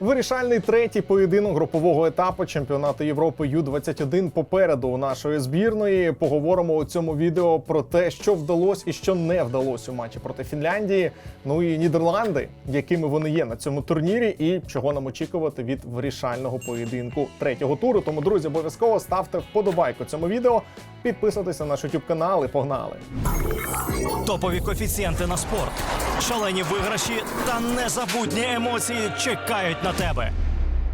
Вирішальний третій поєдинок групового етапу чемпіонату Європи Ю-21 попереду у нашої збірної. Поговоримо у цьому відео про те, що вдалося і що не вдалося у матчі проти Фінляндії. Ну і Нідерланди, якими вони є на цьому турнірі, і чого нам очікувати від вирішального поєдинку третього туру. Тому, друзі, обов'язково ставте вподобайку цьому відео, підписуйтесь на наш YouTube канал і погнали. Топові коефіцієнти на спорт, шалені виграші та незабутні емоції чекають на тебе.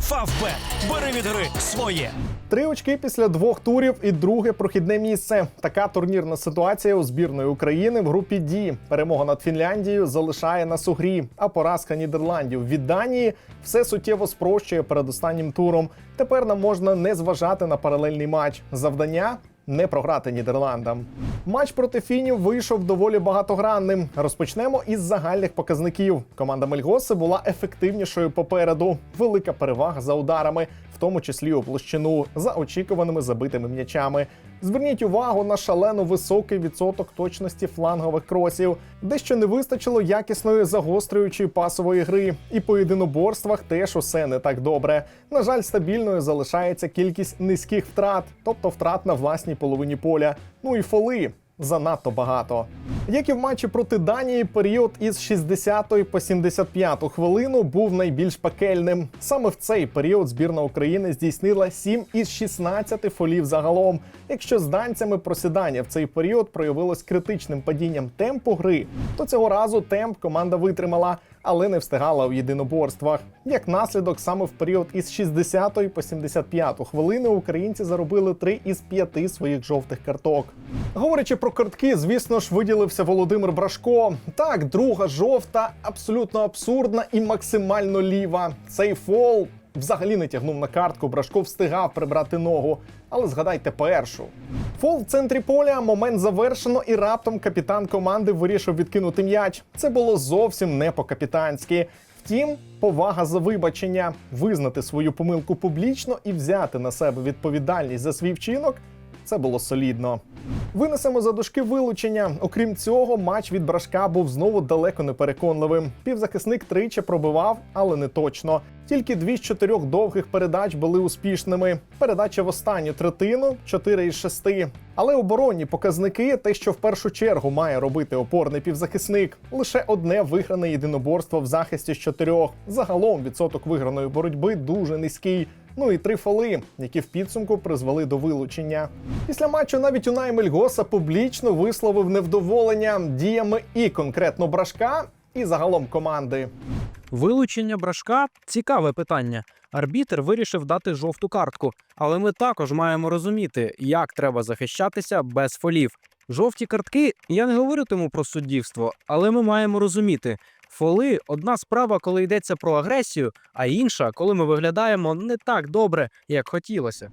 Фавбет. Бери від гри своє. Три очки після двох турів і друге прохідне місце. Така турнірна ситуація у збірної України в групі Ді. Перемога над Фінляндією залишає нас у грі, а поразка Нідерландів від Данії все суттєво спрощує перед останнім туром. Тепер нам можна не зважати на паралельний матч. Завдання не програти Нідерландам. Матч проти фінів вийшов доволі багатогранним. Розпочнемо із загальних показників. Команда Мельгоси була ефективнішою попереду. Велика перевага за ударами, в тому числі у площину, за очікуваними забитими м'ячами. Зверніть увагу на шалено високий відсоток точності флангових кросів, дещо не вистачило якісної загострюючої пасової гри, і по єдиноборствах теж усе не так добре. На жаль, стабільною залишається кількість низьких втрат, тобто втрат на власній половині поля. Ну і фоли. Занадто багато. Як і в матчі проти Данії, період із 60 по 75 хвилину був найбільш пекельним. Саме в цей період збірна України здійснила 7 із 16 фолів загалом. Якщо з данцями просідання в цей період проявилось критичним падінням темпу гри, то цього разу темп команда витримала, але не встигала у єдиноборствах. Як наслідок, саме в період із 60 по 75 хвилини українці заробили 3 із 5 своїх жовтих карток. Говорячи про картки, звісно ж, виділився Володимир Брашко. Так, друга жовта, абсолютно абсурдна і максимально ліва. Цей фол взагалі не тягнув на картку. Брашко встигав прибрати ногу. Але згадайте першу. Фол в центрі поля, момент завершено, і раптом капітан команди вирішив відкинути м'яч. Це було зовсім не по-капітанськи. Втім, повага за вибачення, визнати свою помилку публічно і взяти на себе відповідальність за свій вчинок це було солідно. Винесемо за дужки вилучення. Окрім цього, матч від брашка був знову далеко не переконливим. Півзахисник тричі пробивав, але не точно. Тільки дві з чотирьох довгих передач були успішними. Передача в останню третину 4 із 6. Але оборонні показники те, що в першу чергу має робити опорний півзахисник. Лише одне вигране єдиноборство в захисті з чотирьох. Загалом відсоток виграної боротьби дуже низький. Ну і три фоли, які в підсумку призвели до вилучення. Після матчу навіть Унай Мельгоса публічно висловив невдоволення діями і конкретно брашка, і загалом команди. Вилучення брашка цікаве питання. Арбітер вирішив дати жовту картку, але ми також маємо розуміти, як треба захищатися без фолів. Жовті картки я не говоритиму про суддівство, але ми маємо розуміти. Фоли одна справа, коли йдеться про агресію, а інша, коли ми виглядаємо не так добре, як хотілося.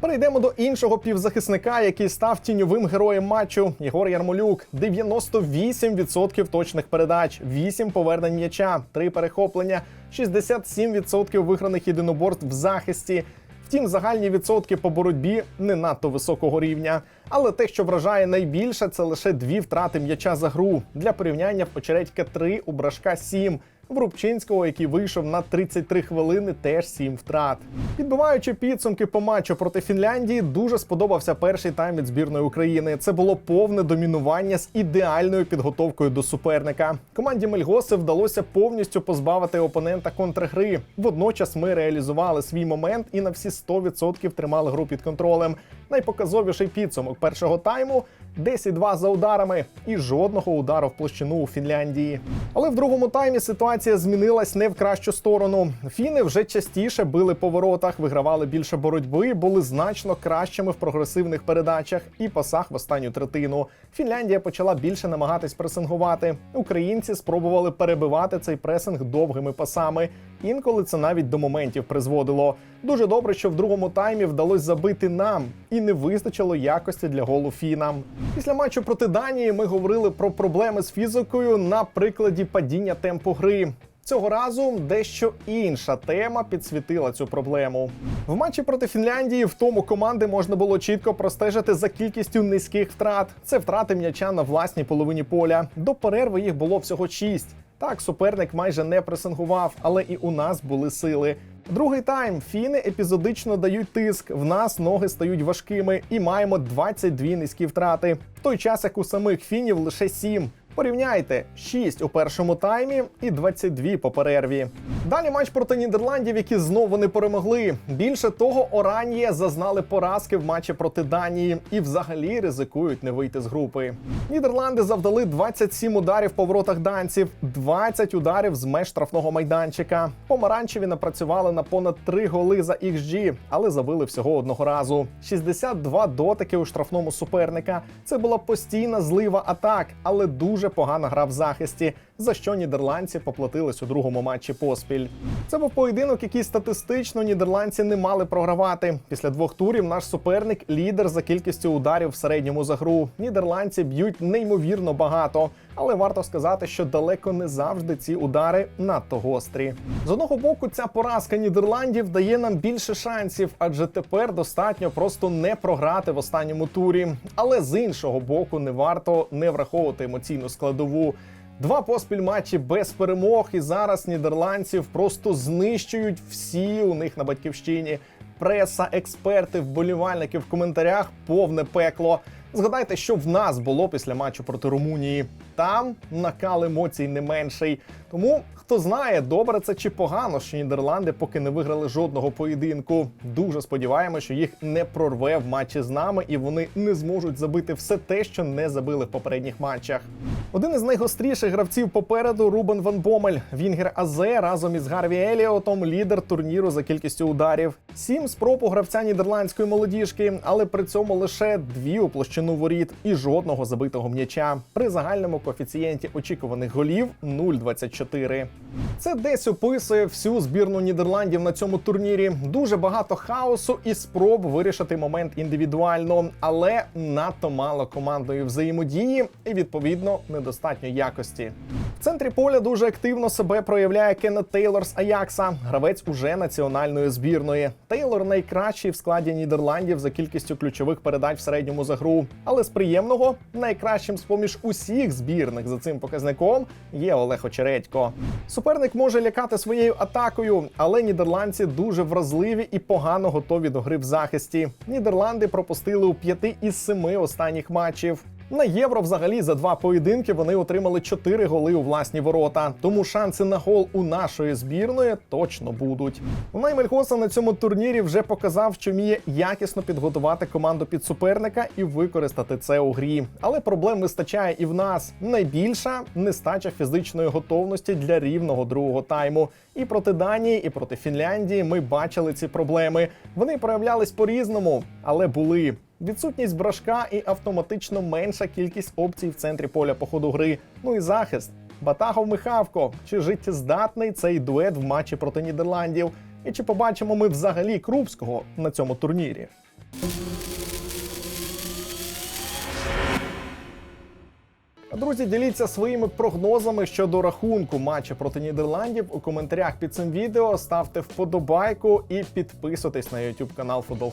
Перейдемо до іншого півзахисника, який став тіньовим героєм матчу. Єгор Ярмолюк. 98% точних передач, 8 повернень м'яча, 3 перехоплення, 67% виграних єдиноборств в захисті. Втім, загальні відсотки по боротьбі не надто високого рівня. Але те, що вражає найбільше, це лише дві втрати м'яча за гру. Для порівняння в Очередька 3, у Брашка 7. В Рубчинського, який вийшов на 33 хвилини, теж 7 втрат. Підбиваючи підсумки по матчу проти Фінляндії, дуже сподобався перший тайм від збірної України. Це було повне домінування з ідеальною підготовкою до суперника. Команді Мельгоси вдалося повністю позбавити опонента контргри. Водночас ми реалізували свій момент і на всі 100% тримали гру під контролем. Найпоказовіший підсумок першого тайму 10-2 за ударами і жодного удару в площину у Фінляндії. Але в другому таймі ситуація змінилась не в кращу сторону. Фіни вже частіше били по воротах, вигравали більше боротьби, були значно кращими в прогресивних передачах і пасах в останню третину. Фінляндія почала більше намагатись пресингувати. Українці спробували перебивати цей пресинг довгими пасами. Інколи це навіть до моментів призводило. Дуже добре, що в другому таймі вдалося забити нам, і не вистачило якості для голу фінам. Після матчу проти Данії ми говорили про проблеми з фізикою на прикладі падіння темпу гри. Цього разу дещо інша тема підсвітила цю проблему. В матчі проти Фінляндії в тому команди можна було чітко простежити за кількістю низьких втрат. Це втрати м'яча на власній половині поля. До перерви їх було всього 6. Так, суперник майже не пресингував, але і у нас були сили. Другий тайм фіни епізодично дають тиск. В нас ноги стають важкими і маємо 22 низькі втрати. В той час як у самих фінів лише 7. Порівняйте 6 у першому таймі і 22 по перерві. Далі матч проти Нідерландів, які знову не перемогли. Більше того, Оран'є зазнали поразки в матчі проти Данії і взагалі ризикують не вийти з групи. Нідерланди завдали 27 ударів по воротах данців, 20 ударів з меж штрафного майданчика. Помаранчеві напрацювали на понад 3 голи за XG, але забили всього одного разу. 62 дотики у штрафному суперника. Це була постійна злива атак, але дуже погана гра в захисті, за що нідерландці поплатились у другому матчі поспіль. Це був поєдинок, який статистично нідерландці не мали програвати. Після двох турів наш суперник лідер за кількістю ударів в середньому за гру. Нідерландці б'ють неймовірно багато, але варто сказати, що далеко не завжди ці удари надто гострі. З одного боку, ця поразка Нідерландів дає нам більше шансів, адже тепер достатньо просто не програти в останньому турі. Але з іншого боку, не варто не враховувати емоційну складову. Два поспіль матчі без перемог, і зараз нідерландців просто знищують всі у них на батьківщині. Преса, експерти, вболівальники в коментарях повне пекло. Згадайте, що в нас було після матчу проти Румунії. Там накал емоцій не менший. Тому хто знає, добре це чи погано, що Нідерланди поки не виграли жодного поєдинку. Дуже сподіваємося, що їх не прорве в матчі з нами, і вони не зможуть забити все те, що не забили в попередніх матчах. Один із найгостріших гравців попереду Рубен Ван Бомель. Вінгер АЗ разом із Гарві Еліотом лідер турніру за кількістю ударів. Сім спроб у гравця нідерландської молодіжки, але при цьому лише дві у площину воріт і жодного забитого м'яча. При загальному коефіцієнті очікуваних голів 0,24. Це десь описує всю збірну Нідерландів на цьому турнірі. Дуже багато хаосу і спроб вирішити момент індивідуально, але надто мало командної взаємодії і відповідно недостатньо якості. В центрі поля дуже активно себе проявляє Кеннет Тейлор з Аякса, гравець уже національної збірної. Тейлор найкращий в складі Нідерландів за кількістю ключових передач в середньому за гру. Але з приємного найкращим з поміж усіх збірних за цим показником є Олег Очередько. Суперник може лякати своєю атакою, але нідерландці дуже вразливі і погано готові до гри в захисті. Нідерланди пропустили у п'яти із семи останніх матчів. На євро взагалі за два поєдинки вони отримали 4 голи у власні ворота. Тому шанси на гол у нашої збірної точно будуть. Унай Мельхоса на цьому турнірі вже показав, що вміє якісно підготувати команду під суперника і використати це у грі. Але проблем вистачає і в нас. Найбільша нестача фізичної готовності для рівного другого тайму. І проти Данії, і проти Фінляндії ми бачили ці проблеми. Вони проявлялись по-різному, але були. Відсутність брашка і автоматично менша кількість опцій в центрі поля по ходу гри. Ну і захист. Батагов Михавко. Чи життєздатний цей дует в матчі проти Нідерландів? І чи побачимо ми взагалі Крупського на цьому турнірі? Друзі, діліться своїми прогнозами щодо рахунку матчу проти Нідерландів у коментарях під цим відео. Ставте вподобайку і підписуйтесь на YouTube канал Футбол.